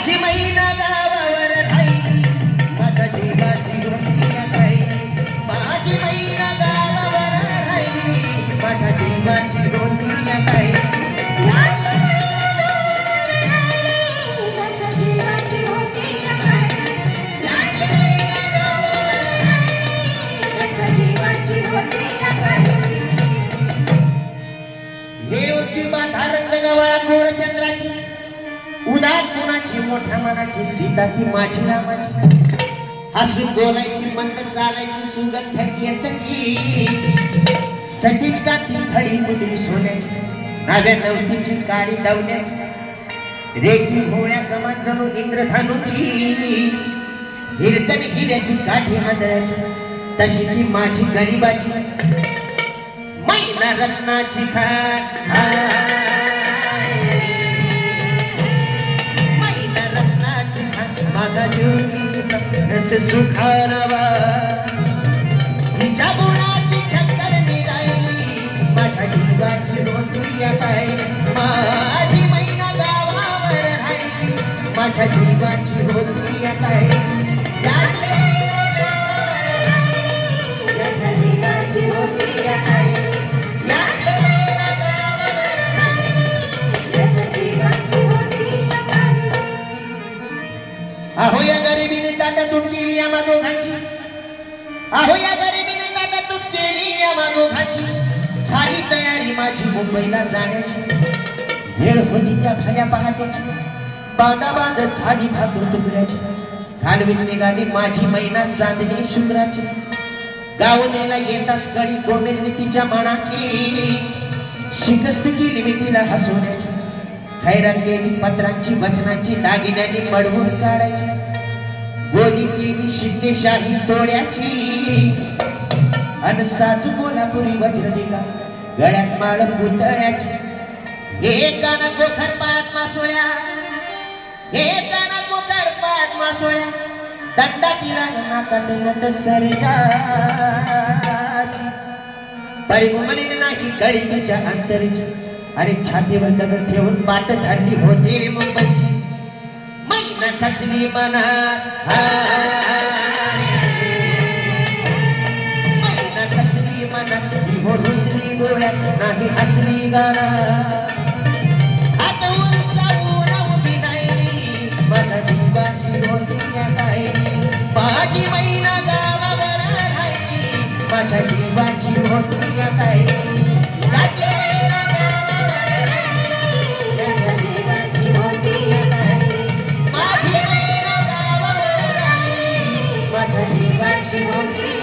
సాధ్యమైనదా मोठ्या मनाची सीता ही माझी रामाची असं बोलायची मंद चालायची सुगंध येत की. सतीच का ती खडी पुतळी सोन्याची. नव्या नवतीची काळी दवण्याची. रेखी होळ्या कमात जणू इंद्रधनुची. हिरकण हिऱ्याची काठी मदळ्याची तशी ती माझी गरीबाची. मैना रत्नाची खाट. माझा जीव असे सुखारावा. तिच्या गुणाची छक्कर मी राहिली. माझ्या जीवाची नोंदी काय माझी मैना गावावर राहिली. माझ्या जीवाची नोंदी काय अहो या गरिबीने ताटा तुट केली आम्हा दोघांची अहो या गरिबीने ताटा तुट केली आम्हा दोघांची झाली तयारी माझी मुंबईला जाण्याची. वेळ होती त्या भल्या पहाटेची बांधा बांध झाली भाकर तुकड्याची. घालवीत निघाली माझी मैना चांदणी शुभ्राची गावनेला येताच कडी गोमेजने तिच्या मनाची. शिकस्त केली मी तिला हसवण्याची. हैराण केली पत्रांची वचनांची दागिन्यांनी मडवून काढायची. बोली केली शिंदेशाही तोड्याची. अन साजू कोल्हापुरी वज्र दिला गळ्यात माळ पुतळ्याची. हे गोखर पात मासोळ्या. हे गोखर पात मासोळ्या. दंडा तिला नाकात नत सरजाची. परिमलीने नाही गळीच्या अंतरीची. अरे छातीवर दगड ठेवून पाट धरली होती मुंबईची. मैना. खचली मना मैना खचली मना. हो रुसली डोळ्यात नाही हसली गाणा. माझ्या जीवाची होती गावावर राहिली. माझ्या जीवाची होती জীবন